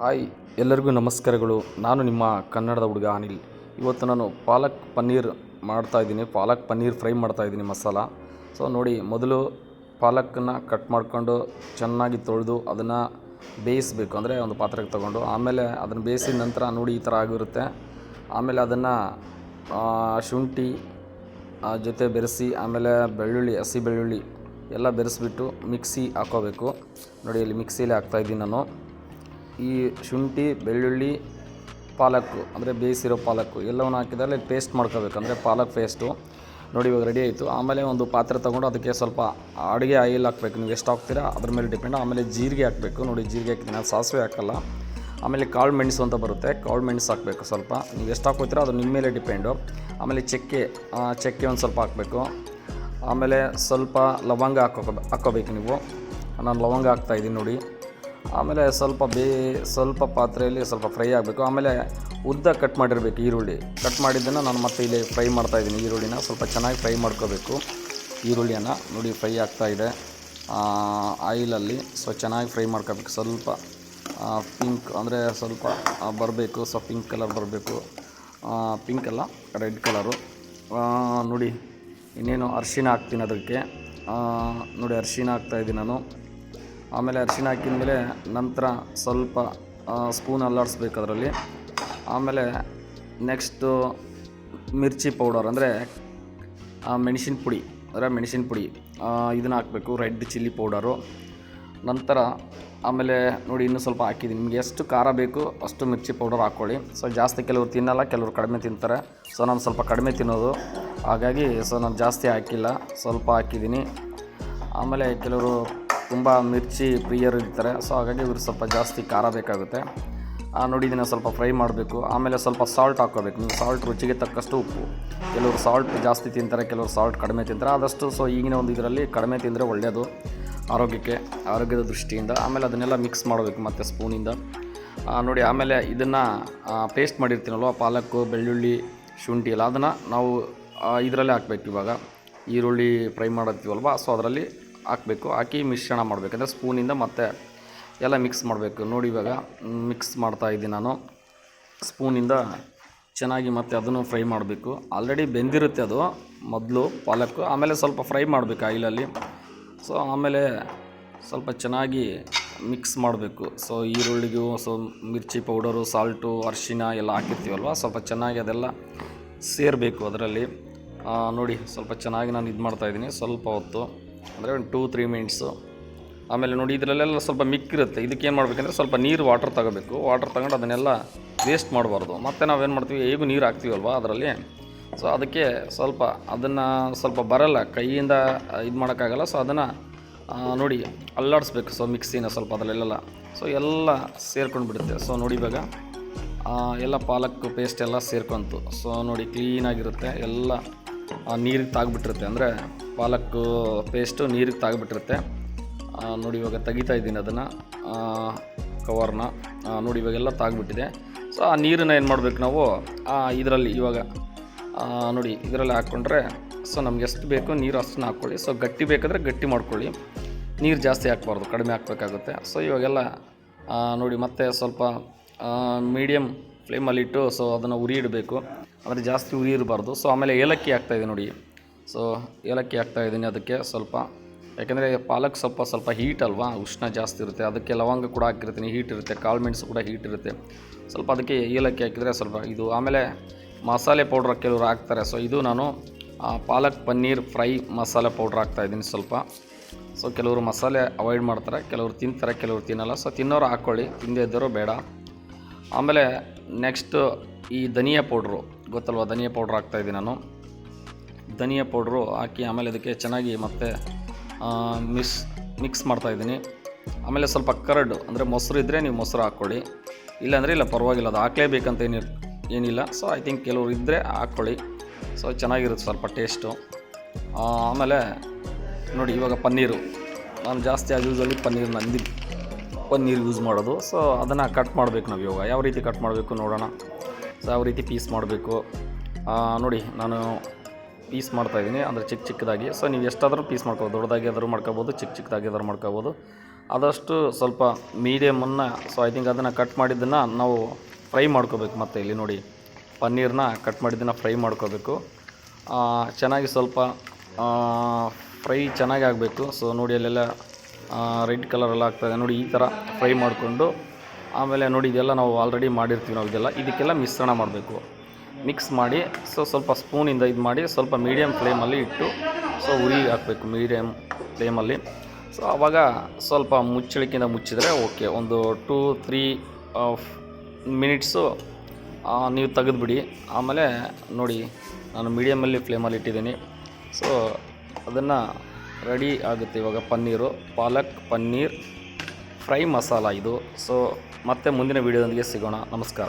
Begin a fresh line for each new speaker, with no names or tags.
Hi, ಎಲ್ಲರಿಗೂ ನಮಸ್ಕಾರಗಳು. ನಾನು ನಿಮ್ಮ ಕನ್ನಡದ ಹುಡುಗ ಅನಿಲ್. ಇವತ್ತು ನಾನು ಪಾಲಕ್ ಪನ್ನೀರ್ ಮಾಡ್ತಾ ಇದ್ದೀನಿ. ಪಾಲಕ್ ಪನ್ನೀರ್ ಫ್ರೈ ಮಾಡ್ತಾ ಇದ್ದೀನಿ ಮಸಾಲ. ಸೊ ನೋಡಿ, ಮೊದಲು ಪಾಲಕ್ಕನ್ನು ಕಟ್ ಮಾಡಿಕೊಂಡು ಚೆನ್ನಾಗಿ ತೊಳೆದು ಅದನ್ನು ಬೇಯಿಸಬೇಕು. ಅಂದರೆ ಒಂದು ಪಾತ್ರೆಗೆ ತೊಗೊಂಡು. ಆಮೇಲೆ ಅದನ್ನು ಬೇಯಿಸಿದ ನಂತರ ನೋಡಿ, ಈ ಥರ ಆಗಿರುತ್ತೆ. ಆಮೇಲೆ ಅದನ್ನು ಶುಂಠಿ ಜೊತೆ ಬೆರೆಸಿ, ಆಮೇಲೆ ಬೆಳ್ಳುಳ್ಳಿ, ಹಸಿ ಬೆಳ್ಳುಳ್ಳಿ ಎಲ್ಲ ಬೆರೆಸಿಬಿಟ್ಟು ಮಿಕ್ಸಿ ಹಾಕೋಬೇಕು. ನೋಡಿ, ಇಲ್ಲಿ ಮಿಕ್ಸಿಲಿ ಹಾಕ್ತಾಯಿದ್ದೀನಿ ನಾನು. ಈ ಶುಂಠಿ, ಬೆಳ್ಳುಳ್ಳಿ, ಪಾಲಕ್, ಅಂದರೆ ಬೇಯಿಸಿರೋ ಪಾಲಕ್ಕು ಎಲ್ಲವನ್ನು ಹಾಕಿದರೆ ಪೇಸ್ಟ್ ಮಾಡ್ಕೋಬೇಕು. ಅಂದರೆ ಪಾಲಕ್ ಪೇಸ್ಟು ನೋಡಿ ಇವಾಗ ರೆಡಿ ಆಯಿತು. ಆಮೇಲೆ ಒಂದು ಪಾತ್ರೆ ತೊಗೊಂಡು ಅದಕ್ಕೆ ಸ್ವಲ್ಪ ಅಡುಗೆ ಆಯಿಲ್ ಹಾಕಬೇಕು. ನೀವು ಎಷ್ಟು ಹಾಕ್ತೀರಾ ಅದ್ರ ಮೇಲೆ ಡಿಪೆಂಡ್ ಆಮೇಲೆ ಜೀರಿಗೆ ಹಾಕಬೇಕು. ನೋಡಿ ಜೀರಿಗೆ ಹಾಕಿದ್ದೀನಿ ಅದು ಸಾಸಿವೆ ಹಾಕಲ್ಲ. ಆಮೇಲೆ ಕಾಳು ಮೆಣಸು ಅಂತ ಬರುತ್ತೆ. ಕಾಳು ಮೆಣಸು ಹಾಕಬೇಕು ಸ್ವಲ್ಪ. ನೀವು ಎಷ್ಟು ಹಾಕೋತೀರೋ ಅದು ನಿಮ್ಮ ಮೇಲೆ ಡಿಪೆಂಡು ಆಮೇಲೆ ಚಕ್ಕೆ ಚಕ್ಕೆ ಒಂದು ಸ್ವಲ್ಪ ಹಾಕಬೇಕು. ಆಮೇಲೆ ಸ್ವಲ್ಪ ಲವಂಗ ಹಾಕೋ ಹಾಕ್ಕೋಬೇಕು ನೀವು. ನಾನು ಲವಂಗ ಹಾಕ್ತಾಯಿದ್ದೀನಿ ನೋಡಿ. ಆಮೇಲೆ ಸ್ವಲ್ಪ ಬೇ, ಸ್ವಲ್ಪ ಪಾತ್ರೆಯಲ್ಲಿ ಸ್ವಲ್ಪ ಫ್ರೈ ಆಗಬೇಕು. ಆಮೇಲೆ ಉದ್ದ ಕಟ್ ಮಾಡಿರಬೇಕು ಈರುಳ್ಳಿ. ಕಟ್ ಮಾಡಿದ್ದನ್ನು ನಾನು ಮತ್ತೆ ಇಲ್ಲಿ ಫ್ರೈ ಮಾಡ್ತಾಯಿದ್ದೀನಿ ಈರುಳ್ಳಿನ. ಸ್ವಲ್ಪ ಚೆನ್ನಾಗಿ ಫ್ರೈ ಮಾಡ್ಕೋಬೇಕು ಈರುಳ್ಳಿಯನ್ನು. ನೋಡಿ ಫ್ರೈ ಆಗ್ತಾಯಿದೆ ಆಯಿಲಲ್ಲಿ ಸೊ ಚೆನ್ನಾಗಿ ಫ್ರೈ ಮಾಡ್ಕೋಬೇಕು. ಸ್ವಲ್ಪ ಪಿಂಕ್ ಅಂದರೆ ಸ್ವಲ್ಪ ಬರಬೇಕು. ಸೊ ಪಿಂಕ್ ಕಲರ್ ಬರಬೇಕು. ಪಿಂಕ್ ಅಲ್ಲ, ರೆಡ್ ಕಲರು. ನೋಡಿ ಇನ್ನೇನು ಅರಿಶಿನ ಹಾಕ್ತೀನಿ ಅದಕ್ಕೆ. ನೋಡಿ ಅರಿಶಿನ ಹಾಕ್ತಾಯಿದ್ದೀನಿ ನಾನು. ಆಮೇಲೆ ಅರಿಶಿನ ಹಾಕಿದ ಮೇಲೆ ನಂತರ ಸ್ವಲ್ಪ ಸ್ಪೂನ್ ಅಲ್ಲಾಡಿಸ್ಬೇಕು ಅದರಲ್ಲಿ. ಆಮೇಲೆ ನೆಕ್ಸ್ಟು ಮಿರ್ಚಿ ಪೌಡರ್ ಅಂದರೆ ಮೆಣಸಿನ ಪುಡಿ, ಅಂದರೆ ಮೆಣಸಿನ ಪುಡಿ ಇದನ್ನು ಹಾಕಬೇಕು ರೆಡ್ ಚಿಲ್ಲಿ ಪೌಡರು ನಂತರ ಆಮೇಲೆ ನೋಡಿ ಇನ್ನೂ ಸ್ವಲ್ಪ ಹಾಕಿದ್ದೀನಿ ನಿಮಗೆ ಎಷ್ಟು ಖಾರ ಬೇಕು ಅಷ್ಟು ಮಿರ್ಚಿ ಪೌಡರ್ ಹಾಕ್ಕೊಳ್ಳಿ ಸೊ ಜಾಸ್ತಿ ಕೆಲವರು ತಿನ್ನಲ್ಲ, ಕೆಲವರು ಕಡಿಮೆ ತಿಂತಾರೆ. ಸೊ ನಾನು ಸ್ವಲ್ಪ ಕಡಿಮೆ ತಿನ್ನೋದು. ಹಾಗಾಗಿ ಸೊ ನಾನು ಜಾಸ್ತಿ ಹಾಕಿಲ್ಲ, ಸ್ವಲ್ಪ ಹಾಕಿದ್ದೀನಿ ಆಮೇಲೆ ಕೆಲವರು ತುಂಬ ಮಿರ್ಚಿ ಪ್ರಿಯರು ಇರ್ತಾರೆ. ಸೊ ಹಾಗಾಗಿ ಇವರು ಸ್ವಲ್ಪ ಜಾಸ್ತಿ ಖಾರ ಬೇಕಾಗುತ್ತೆ. ನೋಡಿ ಇದನ್ನು ಸ್ವಲ್ಪ ಫ್ರೈ ಮಾಡಬೇಕು. ಆಮೇಲೆ ಸ್ವಲ್ಪ ಸಾಲ್ಟ್ ಹಾಕೋಬೇಕು ನೀವು ಸಾಲ್ಟ್ ರುಚಿಗೆ ತಕ್ಕಷ್ಟು ಉಪ್ಪು. ಕೆಲವರು ಸಾಲ್ಟ್ ಜಾಸ್ತಿ ತಿಂತಾರೆ, ಕೆಲವರು ಸಾಲ್ಟ್ ಕಡಿಮೆ ತಿಂತಾರೆ. ಆದಷ್ಟು ಸೊ ಈಗಿನ ಒಂದು ಇದರಲ್ಲಿ ಕಡಿಮೆ ತಿಂದರೆ ಒಳ್ಳೆಯದು ಆರೋಗ್ಯಕ್ಕೆ, ಆರೋಗ್ಯದ ದೃಷ್ಟಿಯಿಂದ. ಆಮೇಲೆ ಅದನ್ನೆಲ್ಲ ಮಿಕ್ಸ್ ಮಾಡಬೇಕು ಮತ್ತು ಸ್ಪೂನಿಂದ ನೋಡಿ, ಆಮೇಲೆ ಇದನ್ನು ಪೇಸ್ಟ್ ಮಾಡಿರ್ತೀನಲ್ವ? ಪಾಲಕ್ಕು ಬೆಳ್ಳುಳ್ಳಿ, ಶುಂಠಿ ಎಲ್ಲ. ಅದನ್ನು ನಾವು ಇದರಲ್ಲೇ ಹಾಕ್ಬೇಕು ಇವಾಗ. ಈರುಳ್ಳಿ ಫ್ರೈ ಮಾಡಿರ್ತೀವಲ್ವ ಸೊ ಅದರಲ್ಲಿ ಹಾಕಬೇಕು, ಹಾಕಿ ಮಿಶ್ರಣ ಮಾಡಬೇಕು. ಅಂದರೆ ಸ್ಪೂನಿಂದ ಮತ್ತೆ ಎಲ್ಲ ಮಿಕ್ಸ್ ಮಾಡಬೇಕು. ನೋಡಿ ಇವಾಗ ಮಿಕ್ಸ್ ಮಾಡ್ತಾ ಇದ್ದೀನಿ ನಾನು. ಸ್ಪೂನಿಂದ ಚೆನ್ನಾಗಿ ಮತ್ತೆ ಅದನ್ನು ಫ್ರೈ ಮಾಡಬೇಕು. ಆಲ್ರೆಡಿ ಬೆಂದಿರುತ್ತೆ ಅದು, ಮೊದಲು ಪಾಲಕ್. ಆಮೇಲೆ ಸ್ವಲ್ಪ ಫ್ರೈ ಮಾಡಬೇಕು ಆಯಿಲಲ್ಲಿ. ಸೊ ಆಮೇಲೆ ಸ್ವಲ್ಪ ಚೆನ್ನಾಗಿ ಮಿಕ್ಸ್ ಮಾಡಬೇಕು. ಸೊ ಈರುಳ್ಳಿಗೂ ಸೊ ಮಿರ್ಚಿ ಪೌಡರು ಸಾಲ್ಟು ಅರಿಶಿನ ಎಲ್ಲ ಹಾಕಿರ್ತೀವಲ್ವ? ಸ್ವಲ್ಪ ಚೆನ್ನಾಗಿ ಅದೆಲ್ಲ ಸೇರಬೇಕು ಅದರಲ್ಲಿ. ನೋಡಿ, ಸ್ವಲ್ಪ ಚೆನ್ನಾಗಿ ನಾನು ಇದು ಮಾಡ್ತಾಯಿದ್ದೀನಿ ಸ್ವಲ್ಪ ಹೊತ್ತು. ಅಂದರೆ ಒಂದು ಟೂ ತ್ರೀ ಮಿನಿಟ್ಸು ಆಮೇಲೆ ನೋಡಿ, ಇದರಲ್ಲೆಲ್ಲ ಸ್ವಲ್ಪ ಮಿಕ್ಕಿರುತ್ತೆ ಇದಕ್ಕೆ ಏನು ಮಾಡಬೇಕಂದ್ರೆ ಸ್ವಲ್ಪ ನೀರು ವಾಟರ್ ತಗೋಬೇಕು. ವಾಟರ್ ತಗೊಂಡು ಅದನ್ನೆಲ್ಲ ವೇಸ್ಟ್ ಮಾಡಬಾರ್ದು. ಮತ್ತು ನಾವೇನು ಮಾಡ್ತೀವಿ, ಹೇಗೂ ನೀರು ಹಾಕ್ತೀವಲ್ವ ಅದರಲ್ಲಿ? ಸೊ ಅದಕ್ಕೆ ಸ್ವಲ್ಪ ಅದನ್ನು ಸ್ವಲ್ಪ ಬರಲ್ಲ. ಕೈಯಿಂದ ಇದು ಮಾಡೋಕ್ಕಾಗಲ್ಲ. ಸೊ ಅದನ್ನು ನೋಡಿ, ಅಲ್ಲಾಡಿಸ್ಬೇಕು. ಸೊ ಮಿಕ್ಸಿನ ಸ್ವಲ್ಪ ಅದರಲ್ಲೆಲ್ಲ. ಸೊ ಎಲ್ಲ ಸೇರ್ಕೊಂಡು ಬಿಡುತ್ತೆ ಸೊ ನೋಡಿ ಇವಾಗ ಎಲ್ಲ ಪಾಲಕ್ ಪೇಸ್ಟ್ ಎಲ್ಲ ಸೇರ್ಕೊಂತು. ಸೊ ನೋಡಿ ಕ್ಲೀನಾಗಿರುತ್ತೆ ಎಲ್ಲ ನೀರಿಗೆ ತಾಗ್ಬಿಟ್ಟಿರುತ್ತೆ. ಅಂದರೆ ಪಾಲಕ್ ಪೇಸ್ಟು ನೀರಿಗೆ ತಾಗಿಬಿಟ್ಟಿರುತ್ತೆ. ನೋಡಿ ಇವಾಗ ತೆಗಿತಾ ಇದ್ದೀನಿ ಅದನ್ನು. ಕವರ್ನ. ನೋಡಿ ಇವಾಗೆಲ್ಲ ತಾಗಿಬಿಟ್ಟಿದೆ. ಸೊ ಆ ನೀರನ್ನ ಏನು ಮಾಡಬೇಕು ನಾವು? ಇದರಲ್ಲಿ ಇವಾಗ ನೋಡಿ ಇದರಲ್ಲಿ ಹಾಕ್ಕೊಂಡ್ರೆ ಸೊ ನಮ್ಗೆ ಎಷ್ಟು ಬೇಕೋ ನೀರು ಅಷ್ಟನ್ನ ಹಾಕ್ಕೊಳ್ಳಿ. ಸೊ ಗಟ್ಟಿ ಬೇಕಾದರೆ ಗಟ್ಟಿ ಮಾಡ್ಕೊಳ್ಳಿ. ನೀರು ಜಾಸ್ತಿ ಹಾಕ್ಬಾರ್ದು, ಕಡಿಮೆ ಹಾಕ್ಬೇಕಾಗುತ್ತೆ. ಸೊ ಇವಾಗೆಲ್ಲ ನೋಡಿ ಮತ್ತೆ ಸ್ವಲ್ಪ ಮೀಡಿಯಮ್ ಫ್ಲೇಮಲ್ಲಿಟ್ಟು ಸೊ ಅದನ್ನು ಉರಿ ಇಡಬೇಕು. ಅಂದರೆ ಜಾಸ್ತಿ ಉರಿ ಇರಬಾರ್ದು. ಸೊ ಆಮೇಲೆ ಏಲಕ್ಕಿ ಹಾಕ್ತಾಯಿದೆ ನೋಡಿ. ಸೊ ಏಲಕ್ಕಿ ಹಾಕ್ತಾಯಿದ್ದೀನಿ ಅದಕ್ಕೆ ಸ್ವಲ್ಪ. ಯಾಕೆಂದರೆ ಪಾಲಕ್ ಸ್ವಲ್ಪ ಸ್ವಲ್ಪ ಹೀಟ್ ಅಲ್ವಾ? ಉಷ್ಣ ಜಾಸ್ತಿ ಇರುತ್ತೆ. ಅದಕ್ಕೆ ಲವಂಗ ಕೂಡ ಹಾಕಿರ್ತೀನಿ. ಹೀಟ್ ಇರುತ್ತೆ. ಕಾಳು ಮೆಣಸು ಕೂಡ ಹೀಟ್ ಇರುತ್ತೆ. ಸ್ವಲ್ಪ ಅದಕ್ಕೆ ಏಲಕ್ಕಿ ಹಾಕಿದರೆ ಸ್ವಲ್ಪ ಇದು ಆಮೇಲೆ ಮಸಾಲೆ ಪೌಡ್ರ್ ಕೆಲವರು ಹಾಕ್ತಾರೆ. ಸೊ ಇದು ನಾನು ಪಾಲಕ್ ಪನ್ನೀರ್ ಫ್ರೈ ಮಸಾಲೆ ಪೌಡ್ರ್ ಹಾಕ್ತಾಯಿದ್ದೀನಿ ಸ್ವಲ್ಪ. ಸೊ ಕೆಲವರು ಮಸಾಲೆ ಅವಾಯ್ಡ್ ಮಾಡ್ತಾರೆ. ಕೆಲವರು ತಿಂತಾರೆ, ಕೆಲವರು ತಿನ್ನಲ್ಲ. ಸೊ ತಿನ್ನೋರು ಹಾಕ್ಕೊಳ್ಳಿ ತಿಂದೇ ಇದ್ದವರು ಬೇಡ. ಆಮೇಲೆ ನೆಕ್ಸ್ಟು ಈ ಧನಿಯಾ ಪೌಡ್ರು ಗೊತ್ತಲ್ವ? ಧನಿಯಾ ಪೌಡ್ರ್ ಹಾಕ್ತಾಯಿದ್ದೀನಿ ನಾನು. ಧನಿಯಾ ಪೌಡ್ರು ಹಾಕಿ ಆಮೇಲೆ ಅದಕ್ಕೆ ಚೆನ್ನಾಗಿ ಮತ್ತೆ ಮಿಸ್ ಮಿಕ್ಸ್ ಮಾಡ್ತಾಯಿದ್ದೀನಿ ಆಮೇಲೆ ಸ್ವಲ್ಪ ಕರಡು, ಅಂದರೆ ಮೊಸರು ಇದ್ದರೆ ನೀವು ಮೊಸರು ಹಾಕ್ಕೊಳ್ಳಿ. ಇಲ್ಲಾಂದರೆ ಇಲ್ಲ, ಪರವಾಗಿಲ್ಲ, ಅದು ಹಾಕ್ಲೇಬೇಕಂತ ಏನಿ ಏನಿಲ್ಲ. ಸೊ ಐ ಥಿಂಕ್ ಕೆಲವರು ಇದ್ದರೆ ಹಾಕ್ಕೊಳ್ಳಿ. ಸೊ ಚೆನ್ನಾಗಿರುತ್ತೆ ಸ್ವಲ್ಪ ಟೇಸ್ಟು ಆಮೇಲೆ ನೋಡಿ, ಇವಾಗ ಪನ್ನೀರು. ನಾನು ಜಾಸ್ತಿ ಆಗಿ ಪನ್ನೀರ್ ನಂದಿ ಪನ್ನೀರ್ ಯೂಸ್ ಮಾಡೋದು. ಸೊ ಅದನ್ನು ಕಟ್ ಮಾಡಬೇಕು ನಾವು ಇವಾಗ. ಯಾವ ರೀತಿ ಕಟ್ ಮಾಡಬೇಕು ನೋಡೋಣ. ಸೊ ಯಾವ ರೀತಿ ಪೀಸ್ ಮಾಡಬೇಕು. ನೋಡಿ, ನಾನು ಪೀಸ್ ಮಾಡ್ತಾಯಿದ್ದೀನಿ ಅಂದರೆ ಚಿಕ್ಕ ಚಿಕ್ಕದಾಗಿ. ಸೊ ನೀವು ಎಷ್ಟಾದರೂ ಪೀಸ್ ಮಾಡ್ಕೋಬೋದು ದೊಡ್ಡದಾಗಿ ಆದರೂ ಮಾಡ್ಕೋಬೋದು, ಚಿಕ್ಕ ಚಿಕ್ಕದಾಗಿ ಆದರೂ ಮಾಡ್ಕೋಬೋದು. ಆದಷ್ಟು ಸ್ವಲ್ಪ ಮೀಡಿಯಮನ್ನು ಸೊ ಐ ಥಿಂಕ್ ಅದನ್ನು ಕಟ್ ಮಾಡಿದ್ದನ್ನು ನಾವು ಫ್ರೈ ಮಾಡ್ಕೋಬೇಕು ಮತ್ತು ಇಲ್ಲಿ ನೋಡಿ. ಪನ್ನೀರನ್ನ ಕಟ್ ಮಾಡಿದ್ದನ್ನು ಫ್ರೈ ಮಾಡ್ಕೋಬೇಕು. ಚೆನ್ನಾಗಿ ಸ್ವಲ್ಪ ಫ್ರೈ ಚೆನ್ನಾಗಿ ಆಗಬೇಕು. ಸೊ ನೋಡಿ ಅಲ್ಲೆಲ್ಲ ರೆಡ್ ಕಲರೆಲ್ಲ ಆಗ್ತದೆ ನೋಡಿ ಈ ಥರ ಫ್ರೈ ಮಾಡಿಕೊಂಡು, ಆಮೇಲೆ ನೋಡಿ ಇದೆಲ್ಲ ನಾವು ಆಲ್ರೆಡಿ ಮಾಡಿರ್ತೀವಿ ನಾವು ಇದೆಲ್ಲ ಇದಕ್ಕೆಲ್ಲ ಮಿಶ್ರಣ ಮಾಡಬೇಕು. ಮಿಕ್ಸ್ ಮಾಡಿ, ಸೊ ಸ್ವಲ್ಪ ಸ್ಪೂನಿಂದ ಇದು ಮಾಡಿ, ಸ್ವಲ್ಪ ಮೀಡಿಯಮ್ ಫ್ಲೇಮಲ್ಲಿ ಇಟ್ಟು, ಸೊ ಹುರಿ ಹಾಕಬೇಕು ಮೀಡಿಯಮ್ ಫ್ಲೇಮಲ್ಲಿ. ಸೊ ಆವಾಗ ಸ್ವಲ್ಪ ಮುಚ್ಚಳಿಕೆಯಿಂದ ಮುಚ್ಚಿದರೆ ಓಕೆ. ಒಂದು ಟೂ, ತ್ರೀ ಮಿನಿಟ್ಸು ನೀವು ತೆಗೆದುಬಿಡಿ. ಆಮೇಲೆ ನೋಡಿ, ನಾನು ಮೀಡಿಯಮಲ್ಲಿ ಫ್ಲೇಮಲ್ಲಿ ಇಟ್ಟಿದ್ದೀನಿ. ಸೊ ಅದನ್ನು ರೆಡಿ ಆಗುತ್ತೆ ಇವಾಗ ಪನ್ನೀರು. ಪಾಲಕ್, ಪನ್ನೀರ್, ಫ್ರೈ ಮಸಾಲ ಇದು. ಸೊ ಮತ್ತೆ ಮುಂದಿನ ವೀಡಿಯೋದೊಂದಿಗೆ ಸಿಗೋಣ. ನಮಸ್ಕಾರ.